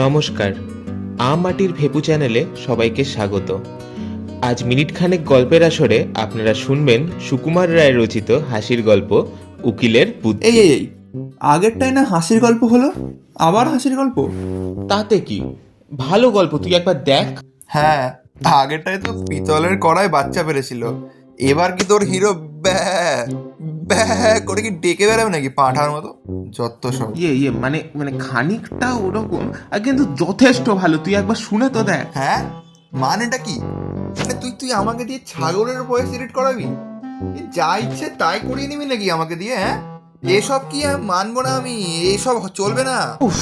নমস্কার আম মাটির ভেপু চ্যানেলে সবাইকে স্বাগত। আজ মিনিট খানেক গল্পের আসরে আপনারা শুনবেন সুকুমার রায় রচিত হাসির গল্প উকিলের বুদ্ধি। এই এই এই আগেরটাই না হাসির গল্প হলো? আবার হাসির গল্প? তাতে কি? ভালো গল্প তুই একবার দেখ। হ্যাঁ আগেরটাই তো পিতলের কড়াই বাচ্চা পেরেছিল। এবার কি তোর হিরো ব্যা ব্যা করে কি ডেকে বেড়াবে নাকি পাঁঠার মতো? যত সব। ইয়ে ইয়ে মানে মানে খানিকটা ওরকম আর কিন্তু যথেষ্ট ভালো। তুই একবার শুনে তো দেখ। হ্যাঁ? মানেটা কি? মানে তুই তুই আমাকে দিয়ে ছাগলের ভয়েস এডিট করাবি? যা ইচ্ছে তাই করিয়ে নিবি নাকি আমাকে দিয়ে হ্যাঁ? এসব কি মানবো না আমি? এসব চলবে না। উফ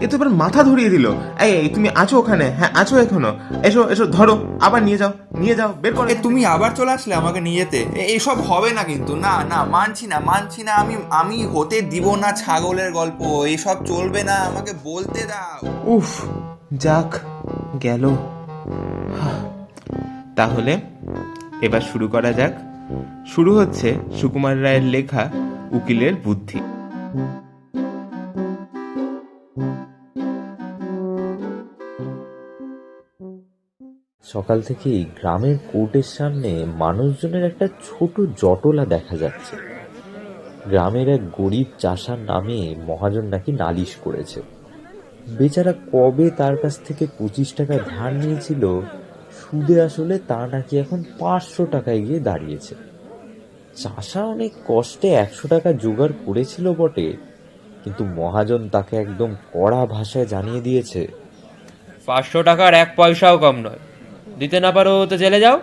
এ তো এবার মাথা ধরিয়ে দিল। এই তুমি আছো ওখানে? হ্যাঁ আছো এখনও। এসো এসো ধরো আবার নিয়ে যাও নিয়ে যাও বের করো। তুমি আবার চলে আসলে আমাকে নিয়ে যেতে? এসব হবে না কিন্তু। না না মানছি না মানছি না আমি আমি হতে দিব না ছাগলের গল্প। এসব চলবে না আমাকে বলতে দাও। উফ যাক গেল। তাহলে এবার শুরু করা যাক। শুরু হচ্ছে সুকুমার রায়ের লেখা উকিলের বুদ্ধি। সকাল থেকেই গ্রামের কোর্টের সামনে মানুষজনের একটা ছোট জটলা দেখা যাচ্ছে। গ্রামের এক গরিব চাষার নামে মহাজন নাকি নালিশ করেছে। বেচারা কবে তার কাছ থেকে পঁচিশ টাকা ধার নিয়েছিল, সুদে আসলে তা নাকি এখন পাঁচশো টাকায় গিয়ে দাঁড়িয়েছে। চাষা অনেক কষ্টে একশো টাকা জোগাড় করেছিল বটে, কিন্তু মহাজন তাকে একদম কড়া ভাষায় জানিয়ে দিয়েছে, পাঁচশো টাকার এক পয়সাও কম নয়। দিতে না পারো তো জেলে যাও।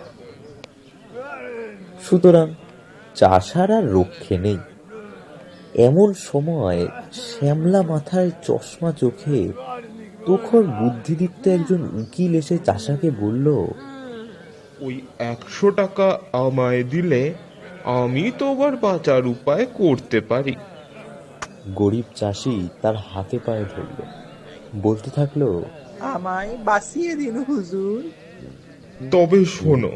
সুতরাং চাষার আর রক্ষে নেই। এমন সময় শ্যামলা মাথায় চশমা চোখে তোখর বুদ্ধিদীপ্ত একজন উকিল এসে চাষাকে বলল ওই একশো টাকা আমায় দিলে আমি তোমার বাঁচার উপায় করতে পারি। গরিব চাষি তার হাতে পায়ে ধরল। বলতে থাকল আমায় বাঁচিয়ে দিন হুজুর। তবে শোনো,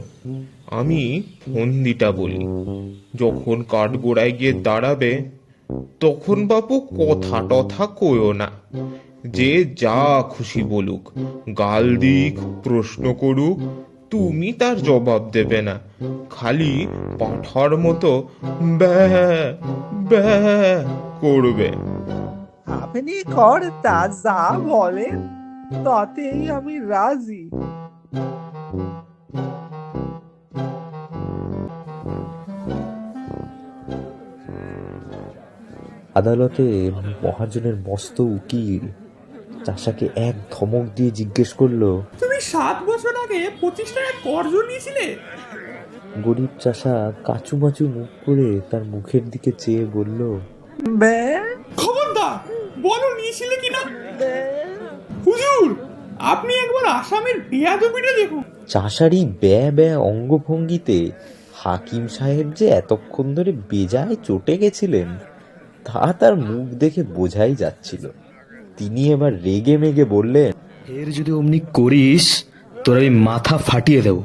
আমি ফন্দিটা বলি। যখন কাঠগোড়ায় গিয়ে দাঁড়াবে, তখন বাপু কথা টথা কইও না। যে যা খুশি বলুক, গাল দিক, প্রশ্ন করুক, তুমি তার জবাব দেবে না। খালি পাঠার মতো করবে। আপনি কর্তা, যা বলেন, তাতেই আমি রাজি। আদালতে মহাজনের মস্ত উকিল চাষাকে এক ধমক দিয়ে জিজ্ঞেস করল তুমি সাত বছর আগে পঁচিশ টাকা কর্জ নিয়েছিলে? গরিব চাষা কাচুমাচু মুখ করে তার মুখের দিকে চেয়ে বলল খবরদার বলো নিয়েছিলে কিনা? হুজুর আপনি একবার আসামের বেয়াদবিটা দেখুন। চাষারই ব্যয় ব্যয় অঙ্গভঙ্গিতে হাকিম সাহেব যে এতক্ষণ ধরে বেজায় চটে গেছিলেন। তা তার মুখ দেখে বোঝাই যাচ্ছিল। তিনি এবার রেগে মেগে বললেন এর যদি অমনি করিস তোর আমি মাথা ফাটিয়ে দেব।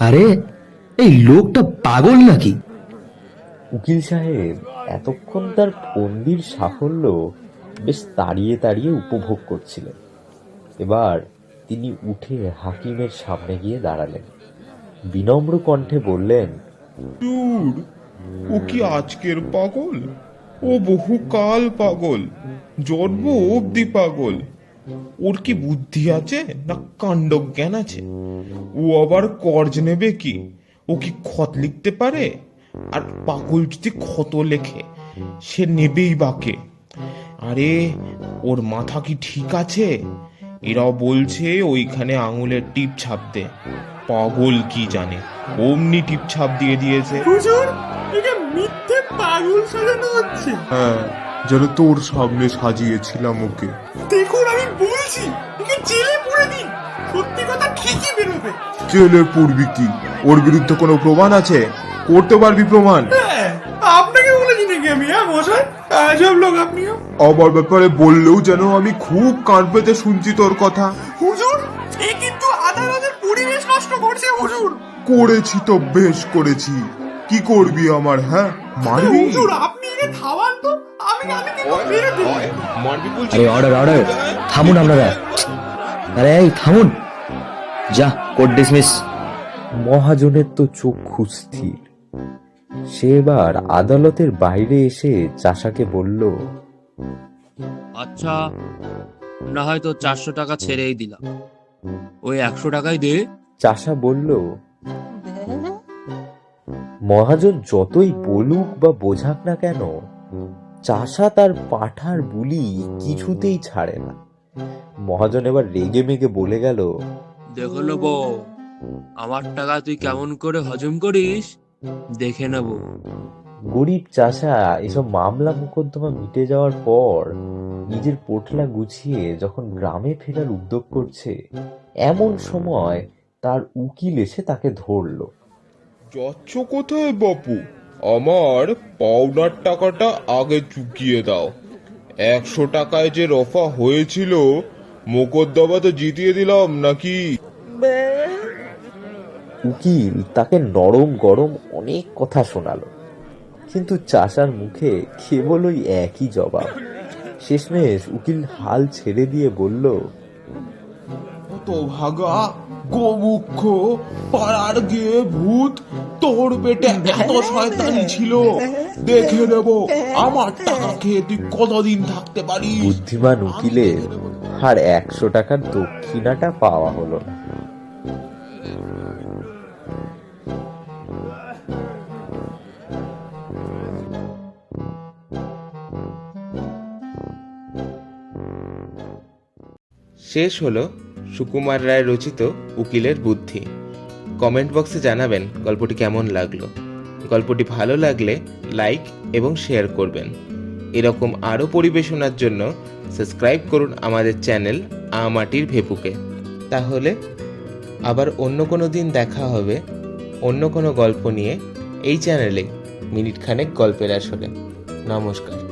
আরে এই লোকটা পাগল নাকি? উকিল সাহেব এতক্ষণ তার ফন্দির সাফল্য বেশ তাড়িয়ে তাড়িয়ে উপভোগ করছিলেন। এবার তিনি উঠে হাকিমের সামনে গিয়ে দাঁড়ালেন। বিনম্র কণ্ঠে বললেন ও কি আজকের পাগল? ও বহুকাল পাগল, জন্ম অবধি পাগল। ওর কি বুদ্ধি আছে না কাণ্ড জ্ঞান আছে? ও আবার কর্জ নেবে কি? ও কি খত লিখতে পারে? আর পাগল যদি ক্ষত লেখে, সে নেবেই বাকে। আরে, ওর মাথা কি ঠিক আছে? এরাও বলছে ওইখানে আঙুলের টিপ ছাপতে। পাগল কি জানে? অমনি টিপ ছাপ দিয়ে দিয়েছে। হুজুর এটা মিথ্যে পাগল সাজানো হচ্ছে। হ্যাঁ যেন তোর সামনে সাজিয়েছিলাম ওকে। দেখুন আমি বলছি একে জেলে পুরে দিন। সত্যি কথা ঠিকই বেরোবে। জেলে পড়বি কি? ওর বিরুদ্ধে কোনো প্রমাণ আছে? করতে পারবি প্রমাণ? হ্যাঁ আপনাকে বলেছি নাকি আমি হ্যাঁ মশাই? আজব লোক আপনিও। আমার ব্যাপারে বললেও যেন আমি খুব কান পেতে শুনছি তোর কথা। হুজুর এ কিন্তু আদালতের পরিবেশ নষ্ট করছে হুজুর। করেছি তো বেশ করেছি। কি করবি আমার হ্যাঁ? মারবি? হুজুর আপনি একে থামান তো। আমি আমি কিন্তু মেরে দেবো মারবি বলছি। আরে অর্ডার অর্ডার থামুন আপনারা। আরে এই থামুন। যা কোর্ট ডিসমিস মহাজনের তো চক্ষু স্থির। সে এবার আদালতের বাইরে এসে চাষাকে বলল আচ্ছা না হয়তো চারশো টাকা ছেড়েই দিলাম। ওই একশো টাকাই দে। চাষা বলল মহাজন যতই বলুক বা বোঝাক না কেন চাষা তার পাঠার বুলি কিছুতেই ছাড়ে না। মহাজন এবার রেগে মেগে বলে গেল দেখে নেব আমার টাকা তুই কেমন করে হজম করিস? দেখে নেব। গরিব চাষা এসব মামলা মোকদ্দমা মিটে যাওয়ার পর নিজের পোটলা গুছিয়ে যখন গ্রামে ফেরার উদ্যোগ করছে এমন সময় তার উকিল এসে তাকে ধরলো। যাচ্ছ কোথায় বাপু? আমার পাওনার টাকাটা আগে চুকিয়ে দাও। একশো টাকায় যে রফা হয়েছিল মোকদ্দমা তো জিতিয়ে দিলাম নাকি? উকিল তাকে নরম গরম অনেক কথা শোনালো। কিন্তু চাষার মুখে কেবল ওই একই জবাব। শেষমেশ উকিল হাল ছেড়ে দিয়ে বলল তো ভাগা গোমুখ পাড়ার গিয়ে ভূত তোর পেটে এত শয়তানি ছিল। দেখে নেব আমার টাকা খেয়ে তুই কতদিন থাকতে পারিস? বুদ্ধিমান উকিলের আর একশো টাকার দক্ষিণাটা পাওয়া হলো না। শেষ হলো সুকুমার রায় রচিত উকিলের বুদ্ধি। কমেন্ট বক্সে জানাবেন গল্পটি কেমন লাগল। গল্পটি ভালো লাগলে লাইক এবং শেয়ার করবেন। এরকম আরও পরিবেশনার জন্য সাবস্ক্রাইব করুন আমাদের চ্যানেল আমাটির ভেপুকে তাহলে আবার অন্য কোনো দিন দেখা হবে অন্য কোনো গল্প নিয়ে। এই চ্যানেলে মিনিটখানেক গল্পের আসরে। নমস্কার।